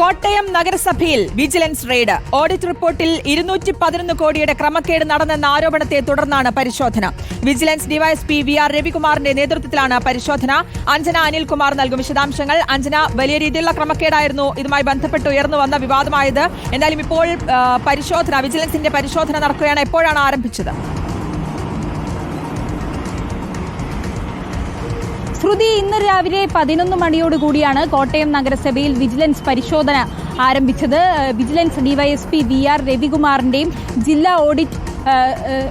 കോട്ടയം നഗരസഭയിൽ vigilance raid. Audit റിപ്പോർട്ടിൽ ഇരുന്നൂറ്റി പതിനൊന്ന് കോടിയുടെ ക്രമക്കേട് നടന്നെന്ന ആരോപണത്തെ തുടർന്നാണ് പരിശോധന. വിജിലൻസ് ഡിവൈഎസ്പി വി ആർ രവികുമാറിന്റെ നേതൃത്വത്തിലാണ് പരിശോധന. അഞ്ജന അനിൽകുമാർ നൽകും വിശദാംശങ്ങൾ. അഞ്ജന വലിയ രീതിയിലുള്ള ക്രമക്കേടായിരുന്നു. ഇതുമായി ബന്ധപ്പെട്ട് ഉയർന്നു വന്ന വിവാദമായത്. എന്തായാലും ഇപ്പോൾ പരിശോധന വിജിലൻസിന്റെ പരിശോധന നടക്കുകയാണ്. എപ്പോഴാണ് ആരംഭിച്ചത്? ശ്രുതി ഇന്ന് രാവിലെ പതിനൊന്ന് മണിയോടുകൂടിയാണ് കോട്ടയം നഗരസഭയിൽ വിജിലൻസ് പരിശോധന ആരംഭിച്ചത്. വിജിലൻസ് ഡിവൈഎസ്പി വി ആർ രവികുമാറിന്റെയും ജില്ലാ ഓഡിറ്റ്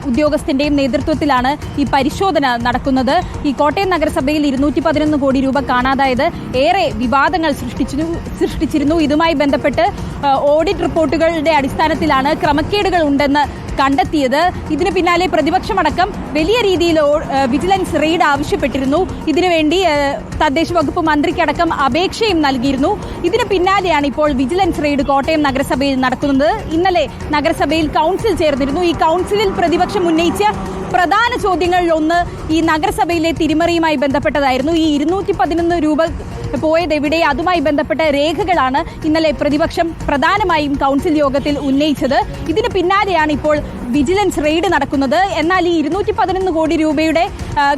ഉദ്യോഗസ്ഥന്റെയും നേതൃത്വത്തിലാണ് ഈ പരിശോധന നടക്കുന്നത്. ഈ കോട്ടയം നഗരസഭയിൽ ഇരുന്നൂറ്റി പതിനൊന്ന് കോടി രൂപ കാണാതായത് ഏറെ വിവാദങ്ങൾ സൃഷ്ടിച്ചു സൃഷ്ടിച്ചിരുന്നു. ഇതുമായി ബന്ധപ്പെട്ട് ഓഡിറ്റ് റിപ്പോർട്ടുകളുടെ അടിസ്ഥാനത്തിലാണ് ക്രമക്കേടുകൾ ഉണ്ടെന്ന് കണ്ടെത്തിയത്. ഇതിന് പിന്നാലെ പ്രതിപക്ഷമടക്കം വലിയ രീതിയിൽ വിജിലൻസ് റെയ്ഡ് ആവശ്യപ്പെട്ടിരുന്നു. ഇതിനുവേണ്ടി തദ്ദേശ വകുപ്പ് മന്ത്രിക്കടക്കം അപേക്ഷയും നൽകിയിരുന്നു. ഇതിന് പിന്നാലെയാണ് ഇപ്പോൾ വിജിലൻസ് റെയ്ഡ് കോട്ടയം നഗരസഭയിൽ നടക്കുന്നത്. ഇന്നലെ നഗരസഭയിൽ കൗൺസിൽ ചേർന്നിരുന്നു. ഈ കൗൺസിലിൽ പ്രതിപക്ഷം ഉന്നയിച്ച പ്രധാന ചോദ്യങ്ങളിലൊന്ന് ഈ നഗരസഭയിലെ തിരിമറിയുമായി ബന്ധപ്പെട്ടതായിരുന്നു. ഈ ഇരുന്നൂറ്റി പതിനൊന്ന് രൂപ പോയത് എവിടെ? അതുമായി ബന്ധപ്പെട്ട രേഖകളാണ് ഇന്നലെ പ്രതിപക്ഷം പ്രധാനമായും കൗൺസിൽ യോഗത്തിൽ ഉന്നയിച്ചത്. ഇതിന് പിന്നാലെയാണ് ഇപ്പോൾ വിജിലൻസ് റെയ്ഡ് നടക്കുന്നത്. എന്നാൽ ഈ ഇരുന്നൂറ്റി പതിനൊന്ന് കോടി രൂപയുടെ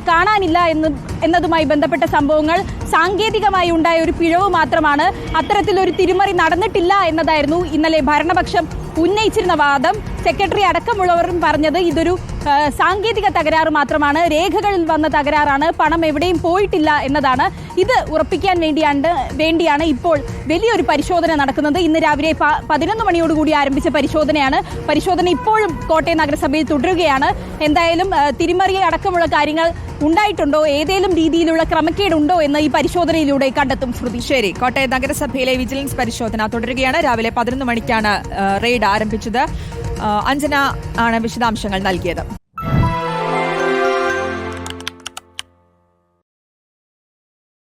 കാണാനില്ല എന്ന് എന്നതുമായി ബന്ധപ്പെട്ട സംഭവങ്ങൾ സാങ്കേതികമായി ഉണ്ടായ ഒരു പിഴവ് മാത്രമാണ്. അത്തരത്തിലൊരു തിരിമറി നടന്നിട്ടില്ല എന്നതായിരുന്നു ഇന്നലെ ഭരണപക്ഷം ഉന്നയിച്ചിരുന്ന വാദം. സെക്രട്ടറി അടക്കമുള്ളവരും പറഞ്ഞത് ഇതൊരു സാങ്കേതിക തകരാറ് മാത്രമാണ്. രേഖകളിൽ വന്ന തകരാറാണ്. പണം എവിടെയും പോയിട്ടില്ല എന്നതാണ്. ഇത് ഉറപ്പിക്കാൻ വേണ്ടിയാണ് വേണ്ടിയാണ് ഇപ്പോൾ വലിയൊരു പരിശോധന നടക്കുന്നത്. ഇന്ന് രാവിലെ പതിനൊന്ന് മണിയോടുകൂടി ആരംഭിച്ച പരിശോധനയാണ്. പരിശോധന ഇപ്പോഴും കോട്ടയം നഗരസഭയിൽ തുടരുകയാണ്. എന്തായാലും തിരിമറിയ അടക്കമുള്ള കാര്യങ്ങൾ ഉണ്ടായിട്ടുണ്ടോ? ഏതെങ്കിലും രീതിയിലുള്ള ക്രമക്കേടുണ്ടോ എന്ന് ഈ പരിശോധനയിലൂടെ കണ്ടെത്തും ശ്രുതി. ശരി. കോട്ടയം നഗരസഭയിലെ വിജിലൻസ് പരിശോധന തുടരുകയാണ്. രാവിലെ പതിനൊന്ന് മണിക്കാണ് റെയ്ഡ് ആരംഭിച്ചത്. അഞ്ജന ആണ് വിശദാംശങ്ങൾ നൽകിയത്.